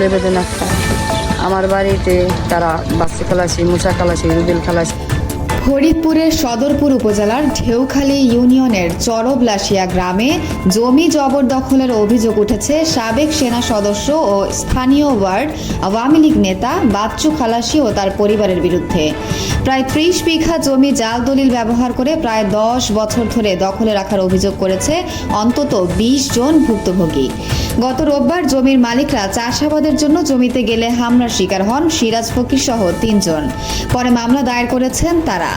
লেবেদন আক্তার আমার বাড়িতে তারা বাচ্চা খালাসি মুসা খালাসি, রুবেল খালাসি। ফরিদপুরের সদরপুর উপজেলার ঢেউখালী ইউনিয়নের চরবলাসিয়া গ্রামে জমি জবরদখলের অভিযোগ উঠেছে সাবেক সেনা সদস্য ও স্থানীয় ওয়ার্ড আওয়ামী লীগ নেতা বাচ্চু খালাসি ও তার পরিবারের বিরুদ্ধে। প্রায় ত্রিশ বিঘা জমি জাল দলিল ব্যবহার করে প্রায় দশ বছর ধরে দখলে রাখার অভিযোগ করেছে অন্তত বিশ জন ভুক্তভোগী। গত রোববার জমির মালিকরা চাষাবাদের জন্য জমিতে গেলে হামলার শিকার হন সিরাজ ফকির সহ তিনজন। পরে মামলা দায়ের করেছেন তারা।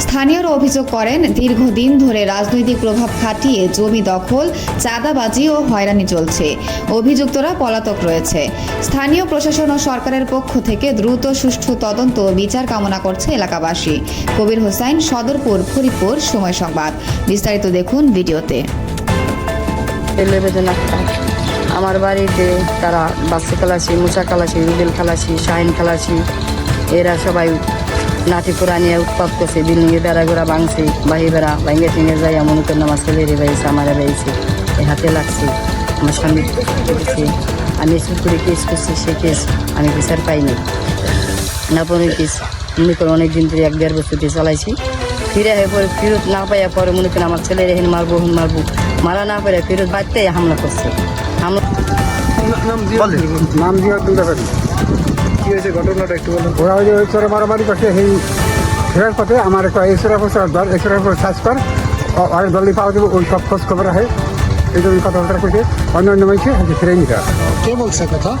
স্থানীয়রা অভিযোগ করেন, দীর্ঘদিন ধরে রাজনৈতিক প্রভাব খাটিয়ে জমি দখল, চাঁদাবাজি ও হয়রানি চলছে। অভিযুক্তরা পলাতক রয়েছে। স্থানীয় প্রশাসন ও সরকারের পক্ষ থেকে দ্রুত সুষ্ঠু তদন্ত বিচার কামনা করছে এলাকাবাসী। কবির হোসাইন, সদরপুর, ফরিদপুর, সময় সংবাদ। বিস্তারিত দেখুন ভিডিওতে। আমার বাড়িতে তারা বাচ্চা খালাসি মুসা খালাসি রুবেল খালাসি শাহিন খালাসি এরা সবাই নাতি কোরা নিয়ে উৎপাদ করছে, দিন বিল্ডিংয়ে বেড়া গোড়া ভাঙছে, বাহি বেড়া ভাঙে টিঙে যাই মনে করে আমার ছেলে রে বাইছে, আমার বাইছে। এ হাতে লাগছে, আমার স্বামী আমি স্কুল করে কেস করছি, সে কেস আমি বিচার পাইনি। না পরে কেস, মনে করে অনেক দিন ধরে এক দেড় বছর দিয়ে চালাইছি। ফিরে পরে ফেরত না পাইয়া পরে মনে করেন আমার ছেলের এখানে মারবো মারবো। মারা না পারে ফেরত বাড়তে হামলা করছে। হামলা নাম দিয়ে দুর্গাবাড়ি কি হয়েছে ঘটনাটা একটু বলুন। ওরা ওই যে ওই চরে মারামারি করছে সেই ফেরার পথে আমার একটা এসরা করছে আর দল এসরার পর সার্চ কর। আর দলই পাওয়া যাবে ওই সব খোঁজ খবর হয় এই জন্য কথাবার্তা করছে। অন্য অন্য মানুষে হচ্ছে ফিরে নিতে কে বলছে কথা?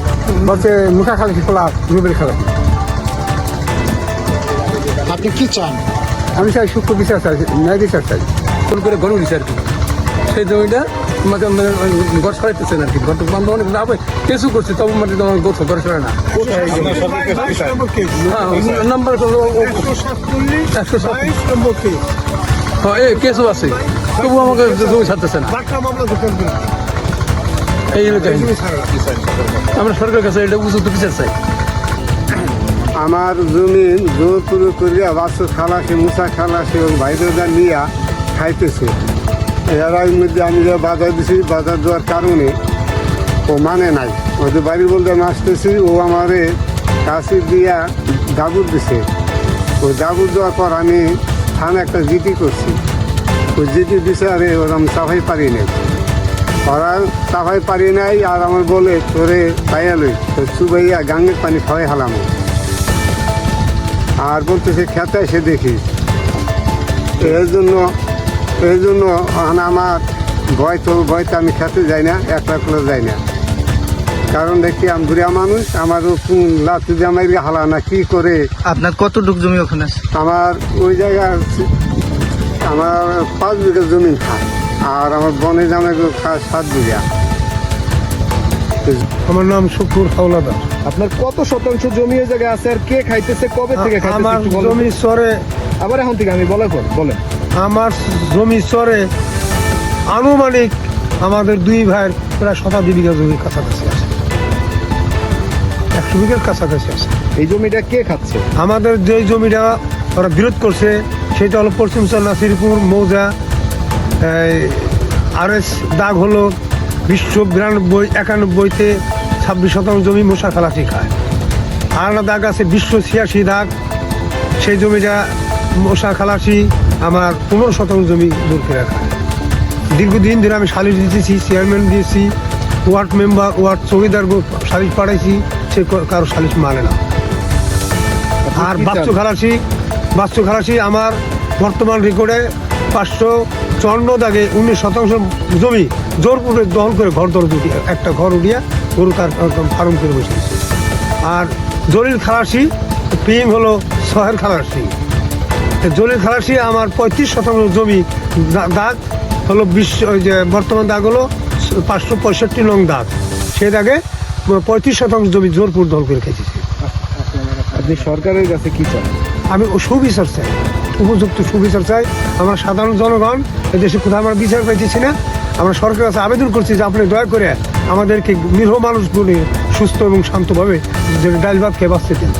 বলছে মুখা খালি খোলা রুবের খেলা আপনি কি চান? আমি চাই সূক্ষ্ম বিচার চাই ন্যায় বিচার চাই। ফোন করে গরু কি সেই জমিটা? মানে ঘর সরাইতেছেন আর কি। ঘর বন্ধ অনেক লাভ কেসও করছে তবে মানে তোমার গোছ? ঘর সরাই না নাম্বার হলো একশো সাত এই কেসও আছে। তবু আমাকে জমি ছাড়তেছে না। এই হলো কাহিনী। আমরা সরকারের কাছে এটা উচিত বিচার চাই। আমার জমি জোর পুরো করিয়া বাচ্চা খালাসি মুসা খালাসি এবং ভাইদেরটা নিয়া খাইতেছে। এর মধ্যে আমি যে বাজার দিছি, বাজার দেওয়ার কারণে ও মানে নাই। ওদের বাড়ি বলতে আসতেছি, ও আমারে কাশি দিয়া দাবুর দিছে। ওই দাবুর দেওয়ার পর আমি থানা একটা জিটি করছি। ওই জিটি দিছে আরে ওর আমি সাফাই পারি নাই। ওরা সাফাই পারি নাই আর আমার বলে, তোরে পাইয়া লই তো চুবাইয়া গাঙ্গের পানি খাওয়াই হালাম আর বলতেছে খেতে এসে দেখি। এর জন্য এই জন্য আমার ভয় তো ভয়তে আমি খেতে যাই না একলা করে যাই না। কারণ দেখি আমি বুড়া মানুষ আমার লাতু জামাই হালা না কি করে? আপনার কতটুক জমি ওখানে আছে? আমার ওই জায়গা আমার পাঁচ বিঘা জমি খায় আর আমার বনে জামাই খায় সাত বিঘা। আমার নাম শুকুর হাওলাদার। আপনার কত শতাংশ জমি এই জায়গায় আছে আর কে খাইতেছে কবে থেকে আমার জমি চরে আবার এখন থেকে আমি পর বলেন। আমার জমি চরে আনুমানিক আমাদের দুই ভাইয়ের প্রায় শতাব্দী বিঘা জমির কাছাকাছি আছে। একশো বিঘার কাছাকাছি আছে। এই জমিটা কে খাচ্ছে? আমাদের যে জমিটা ওরা বিরোধ করছে সেটা হলো পশ্চিম নাসিরপুর মৌজা আর এস দাগ হলো বিশ্ব বিরানব্বই একানব্বইতে ছাব্বিশ শতাংশ জমি মশা খালাসি খায়। আর একটা দাগ আছে বিশ্ব ছিয়াশি দাগ। সেই জমিটা মশা খালাসি আমার পনেরো শতাংশ জমি দূর করে খায় দীর্ঘদিন ধরে আমি সালিশ দিতেছি চেয়ারম্যান দিয়েছি ওয়ার্ড মেম্বার ওয়ার্ড চৌকিদার সালিশ পাঠাইছি সে কারও সালিশ মানে না। আর? বাচ্চু খালাসি বাচ্চু খালাসি আমার বর্তমান রেকর্ডে পাঁচশো চুয়ান্ন দাগে উনিশ শতাংশ জমি জোর করে দখল করে ঘর দর উঠিয়ে একটা ঘর উঠিয়া গরু তার ফার্ম করে বসেছে আর জলিল খালাসি পিএম হলো সোহেল খালাসি। জলিল খালাসি আমার পঁয়ত্রিশ শতাংশ জমি দাগ হলো বিশ্ব ওই যে বর্তমান দাগ হলো পাঁচশো পঁয়ষট্টি নং দাগ। সেই দাগে পঁয়ত্রিশ শতাংশ জমি জোরপুর দল করে খেয়েছে। আপনি সরকারের কাছে কী চান? আমি সুবিচার চাই উপযুক্ত সুবিচার চাই। আমরা সাধারণ জনগণ এদেশে কোথাও আমরা বিচার পাইতেছি না। আমরা সরকারের কাছে আবেদন করছি যে আপনি দয়া করে আমাদেরকে নিরীহ মানুষগুলি সুস্থ এবং শান্তভাবে ডাইল ভাত খেয়ে বাঁচতে দেন।